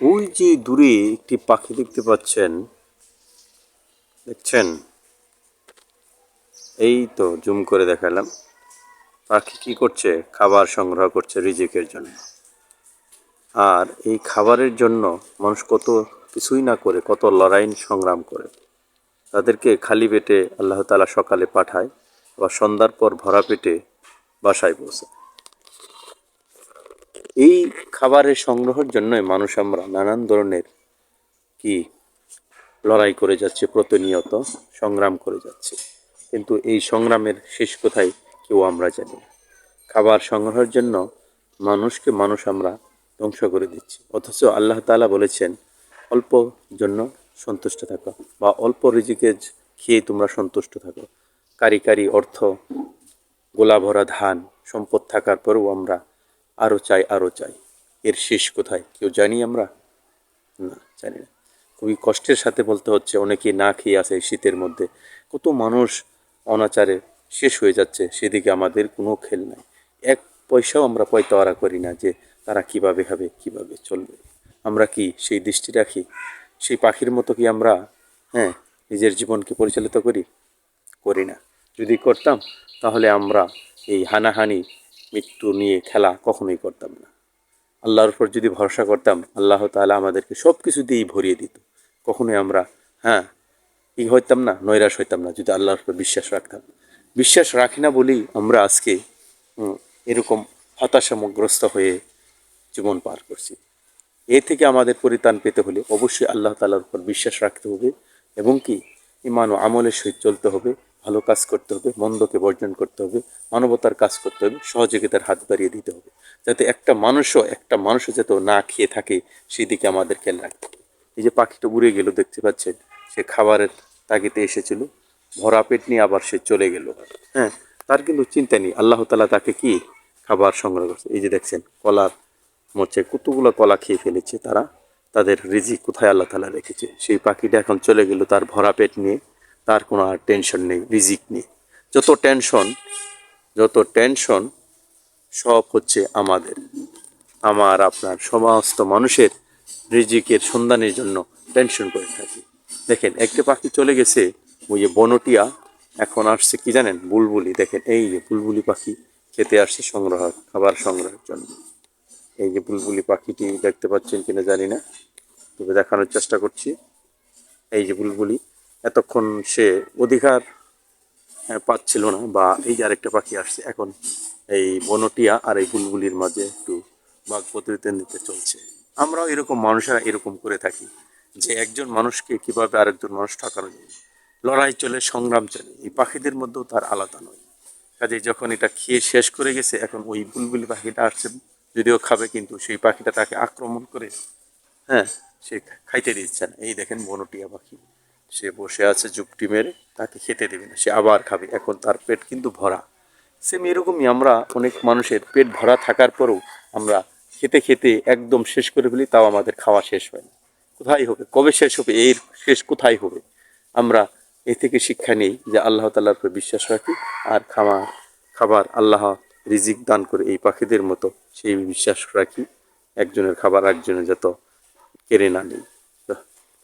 ওই যে দূরে একটি পাখি দেখতে পাচ্ছেন, দেখছেন? এই তো জুম করে দেখালাম। পাখি কি করছে? খাবার সংগ্রহ করছে রিজিকের জন্য। আর এই খাবারের জন্য মানুষ কত কিছুই না করে, কত লড়াইন সংগ্রাম করে। তাদেরকে খালি পেটে আল্লাহ তালা সকালে পাঠায়, আবার সন্ধ্যার পর ভরা পেটে বাসায় পৌঁছায়। এই খাবারের সংগ্রহের জন্যই মানুষ আমরা নানান ধরনের কি লড়াই করে যাচ্ছে, প্রতিনিয়ত সংগ্রাম করে যাচ্ছে। কিন্তু এই সংগ্রামের শেষ কোথায় কেউ আমরা জানি না। খাবার সংগ্রহের জন্য মানুষকে মানুষ আমরা ধ্বংস করে দিচ্ছি। অথচ আল্লাহ তাআলা বলেছেন, অল্প জন্য সন্তুষ্ট থাকো বা অল্প রিজিকে খেয়ে তোমরা সন্তুষ্ট থাকো। কারি কারি অর্থ গোলা ভরা ধান, সম্পদ থাকার পরেও আমরা আরও চাই আরও চাই। এর শেষ কোথায়? কেউ জানি আমরা? না, জানি না। খুবই কষ্টের সাথে বলতে হচ্ছে অনেকে না খেয়ে আছে শীতের মধ্যে। কত মানুষ অনাচারে শেষ হয়ে যাচ্ছে, সেদিকে আমাদের কোনো খেল নাই। এক পয়সাও আমরা পয়তাওয়ারা করি না যে তারা কীভাবে খাবে, কীভাবে চলবে। আমরা কি সেই দৃষ্টি রাখি? সেই পাখির মতো কি আমরা হ্যাঁ নিজের জীবনকে পরিচালিত করি? করি না। যদি করতাম, তাহলে আমরা এই হানাহানি মৃত্যু নিয়ে খেলা কখনোই করতাম না। আল্লাহর উপর যদি ভরসা করতাম, আল্লাহ তাআলা আমাদেরকে সব কিছু দিয়েই ভরিয়ে দিত। কখনোই আমরা হ্যাঁ ই হইতাম না, নৈরাশ হইতাম না যদি আল্লাহর উপর বিশ্বাস রাখতাম। বিশ্বাস রাখি না বলেই আমরা আজকে এরকম হতাশামগ্রস্ত হয়ে জীবন পার করছি। এ থেকে আমাদের পরিত্রাণ পেতে হলে অবশ্যই আল্লাহ তাআলার উপর বিশ্বাস রাখতে হবে এবং কি ইমান ও আমলের সহিত চলতে হবে। ভালো কাজ করতে হবে, মন্দকে বর্জন করতে হবে, মানবতার কাজ করতে হবে, সহযোগিতার হাত বাড়িয়ে দিতে হবে। যাতে একটা মানুষও একটা মানুষও যাতে না খেয়ে থাকে সেই দিকে আমাদের খেয়াল রাখতে হবে। এই যে পাখিটা উড়ে গেল, দেখতে পাচ্ছেন? সে খাবারের তাগিতে এসেছিল, ভরা পেট নিয়ে আবার সে চলে গেল। হ্যাঁ তার কিন্তু চিন্তা নেই। আল্লাহ তালা তাকে কি খাবার সংগ্রহ করছে? এই যে দেখছেন, কলার মোচে কতগুলো কলা খেয়ে ফেলেছে তারা। তাদের রিজিক কোথায় আল্লাহ তালা রেখেছে? সেই পাখিটা এখন চলে গেল তার ভরা পেট নিয়ে। তার কোনো আর টেনশন নেই, রিজিক নেই। যত টেনশন যত টেনশন সব হচ্ছে আমাদের। আমার, আপনার সমস্ত মানুষের রিজিকের সন্ধানের জন্য টেনশন করে থাকি। দেখেন, একটা পাখি চলে গেছে, ওই যে বনটিয়া, এখন আসছে কি জানেন? বুলবুলি। দেখেন, এই যে বুলবুলি পাখি খেতে আসছে সংগ্রহ, খাবার সংগ্রহের জন্য। এই যে বুলবুলি পাখিটি দেখতে পাচ্ছেন কিনা জানি না, তবে দেখানোর চেষ্টা করছি। এই যে বুলবুলি এতক্ষণ সে অধিকার পাচ্ছিল না বা এই যে আরেকটা পাখি আসছে, এখন এই বনটিয়া আর এই বুলবুলির মাঝে একটু বাঘ প্রতিদ্বন্দ্বিতা চলছে। আমরাও এরকম মানুষেরা এরকম করে থাকি যে একজন মানুষকে কীভাবে আরেকজন মানুষ ঠকানো যায়। লড়াই চলে, সংগ্রাম চলে, এই পাখিদের মধ্যেও তার আলাদা নয়। কাজে যখন এটা খেয়ে শেষ করে গেছে, এখন ওই বুলবুলি পাখিটা আসছে, যদিও খাবে কিন্তু সেই পাখিটা তাকে আক্রমণ করে হ্যাঁ সে খাইতে দিচ্ছে না। এই দেখেন বনটিয়া পাখি। সে বসে আছে যুক্তি মেরে, তাকে খেতে দেবে না, সে আবার খাবে। এখন তার পেট কিন্তু ভরা। সেম এরকমই আমরা অনেক মানুষের পেট ভরা থাকার পরেও আমরা খেতে খেতে একদম শেষ করে ফেলি, তাও আমাদের খাওয়া শেষ হয় না। কোথায় হবে? কবে শেষ হবে? এর শেষ কোথায় হবে? আমরা এ থেকে শিক্ষা নেই যে আল্লাহ তাল্লাহর উপর বিশ্বাস রাখি আর খাওয়া খাবার আল্লাহ রিজিক দান করে এই পাখিদের মতো সেই বিশ্বাস রাখি। একজনের খাবার একজনের যত কেড়ে না নেই।